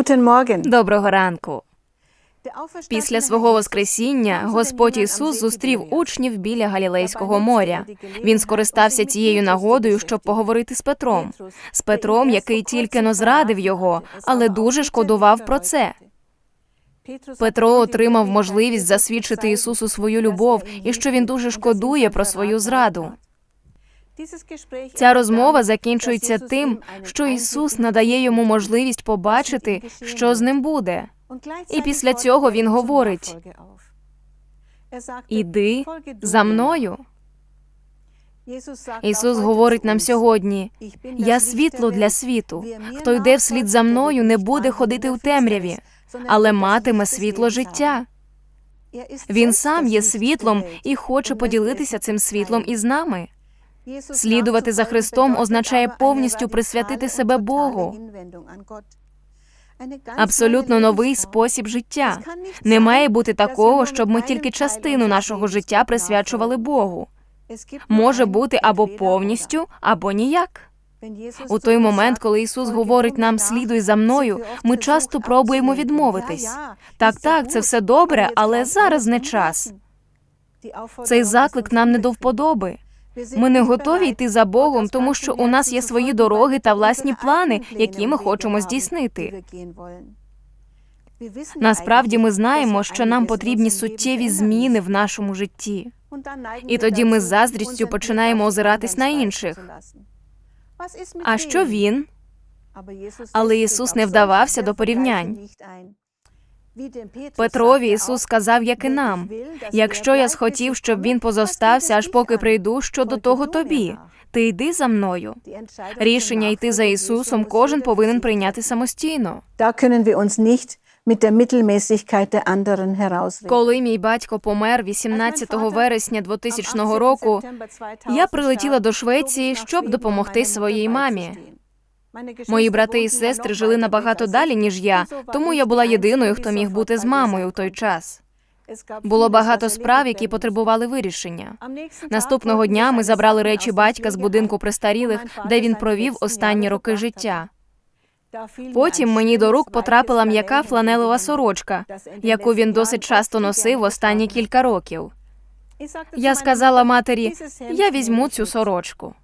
Guten Morgen. Доброго ранку. Після свого воскресіння Господь Ісус зустрів учнів біля Галілейського моря. Він скористався цією нагодою, щоб поговорити з Петром, з Петром, який тільки но зрадив його, але дуже шкодував про це. Петро отримав можливість засвідчити Ісусу свою любов і що він дуже шкодує про свою зраду. Ця розмова закінчується тим, що Ісус надає йому можливість побачити, що з ним буде. І після цього він говорить: Іди за мною. Ісус говорить нам сьогодні: я світло для світу. Хто йде вслід за мною, не буде ходити в темряві, але матиме світло життя. Він сам є світлом і хоче поділитися цим світлом із нами. Слідувати за Христом означає повністю присвятити себе Богу. Абсолютно новий спосіб життя. Не має бути такого, щоб ми тільки частину нашого життя присвячували Богу. Може бути або повністю, або ніяк. У той момент, коли Ісус говорить нам слідуй за мною, ми часто пробуємо відмовитись. Так, так, це все добре, але зараз не час. Цей заклик нам не до вподоби. Ми не готові йти за Богом, тому що у нас є свої дороги та власні плани, які ми хочемо здійснити. Насправді ми знаємо, що нам потрібні суттєві зміни в нашому житті. І тоді ми з заздрістю починаємо озиратись на інших. А що він? Але Ісус не вдавався до порівнянь. Петрові Ісус сказав, як і нам. Якщо я схотів, щоб він позостався, аж поки прийду, що до того тобі. Ти йди за мною. Рішення йти за Ісусом кожен повинен прийняти самостійно. Коли мій батько помер 18 вересня 2000 року, я прилетіла до Швеції, щоб допомогти своїй мамі. Мої брати і сестри жили набагато далі, ніж я, тому я була єдиною, хто міг бути з мамою в той час. Було багато справ, які потребували вирішення. Наступного дня ми забрали речі батька з будинку престарілих, де він провів останні роки життя. Потім мені до рук потрапила м'яка фланелова сорочка, яку він досить часто носив останні кілька років. Я сказала матері: я візьму цю сорочку.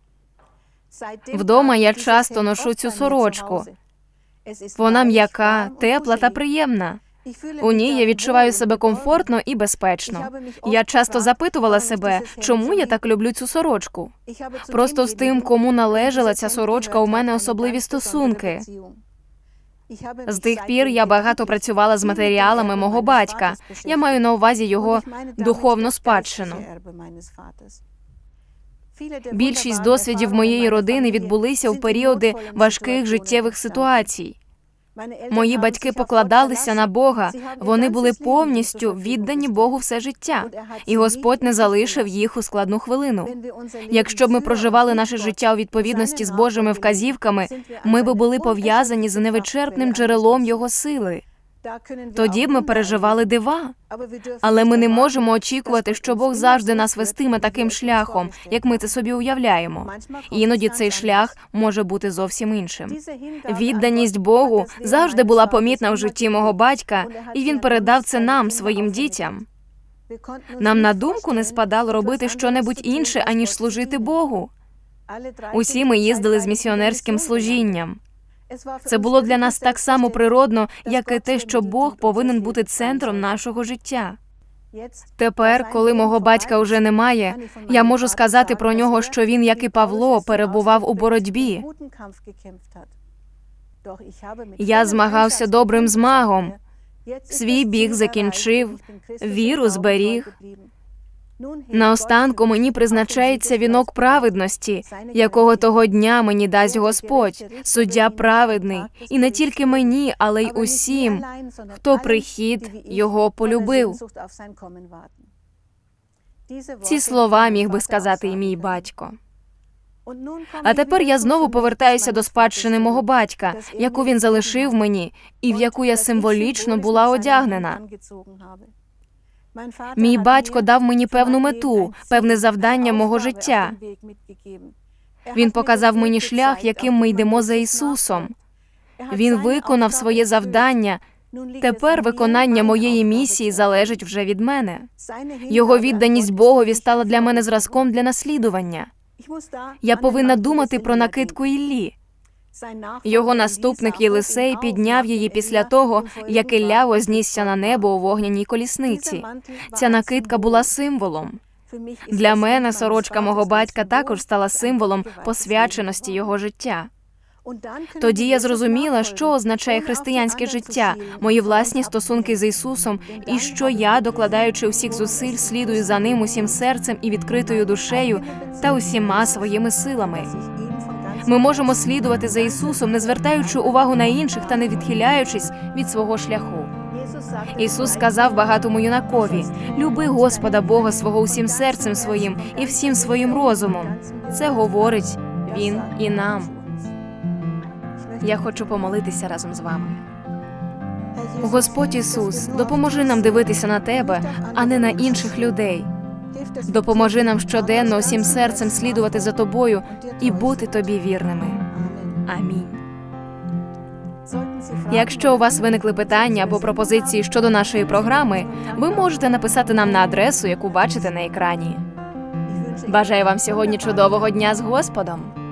Вдома я часто ношу цю сорочку. Вона м'яка, тепла та приємна. У ній я відчуваю себе комфортно і безпечно. Я часто запитувала себе, чому я так люблю цю сорочку. Просто з тим, кому належала ця сорочка, у мене особливі стосунки. З тих пір я багато працювала з матеріалами мого батька. Я маю на увазі його духовну спадщину. Більшість досвідів моєї родини відбулися в періоди важких життєвих ситуацій. Мої батьки покладалися на Бога, вони були повністю віддані Богу все життя, і Господь не залишив їх у складну хвилину. Якщо б ми проживали наше життя у відповідності з Божими вказівками, ми би були пов'язані з невичерпним джерелом Його сили. Тоді б ми переживали дива. Але ми не можемо очікувати, що Бог завжди нас вестиме таким шляхом, як ми це собі уявляємо. Іноді цей шлях може бути зовсім іншим. Відданість Богу завжди була помітна в житті мого батька, і він передав це нам, своїм дітям. Нам на думку не спадало робити щонебудь інше, аніж служити Богу. Усі ми їздили з місіонерським служінням. Це було для нас так само природно, як і те, що Бог повинен бути центром нашого життя. Тепер, коли мого батька вже немає, я можу сказати про нього, що він, як і Павло, перебував у боротьбі. Я змагався добрим змагом. Свій біг закінчив, віру зберіг. Наостанку мені призначається вінок праведності, якого того дня мені дасть Господь, суддя праведний, і не тільки мені, але й усім, хто прихід його полюбив. Ці слова міг би сказати і мій батько. А тепер я знову повертаюся до спадщини мого батька, яку він залишив мені, і в яку я символічно була одягнена. Мій батько дав мені певну мету, певне завдання мого життя. Він показав мені шлях, яким ми йдемо за Ісусом. Він виконав своє завдання. Тепер виконання моєї місії залежить вже від мене. Його відданість Богові стала для мене зразком для наслідування. Я повинна думати про накидку Іллі. Його наступник Єлисей підняв її після того, як Ілля вознісся на небо у вогняній колісниці. Ця накидка була символом. Для мене сорочка мого батька також стала символом посвяченості його життя. Тоді я зрозуміла, що означає християнське життя, мої власні стосунки з Ісусом, і що я, докладаючи усіх зусиль, слідую за ним усім серцем і відкритою душею та усіма своїми силами. Ми можемо слідувати за Ісусом, не звертаючи увагу на інших та не відхиляючись від свого шляху. Ісус сказав багатому юнакові: люби Господа Бога свого усім серцем своїм і всім своїм розумом. Це говорить Він і нам. Я хочу помолитися разом з вами. Господь Ісус, допоможи нам дивитися на тебе, а не на інших людей. Допоможи нам щоденно усім серцем слідувати за тобою і бути тобі вірними. Амінь. Якщо у вас виникли питання або пропозиції щодо нашої програми, ви можете написати нам на адресу, яку бачите на екрані. Бажаю вам сьогодні чудового дня з Господом.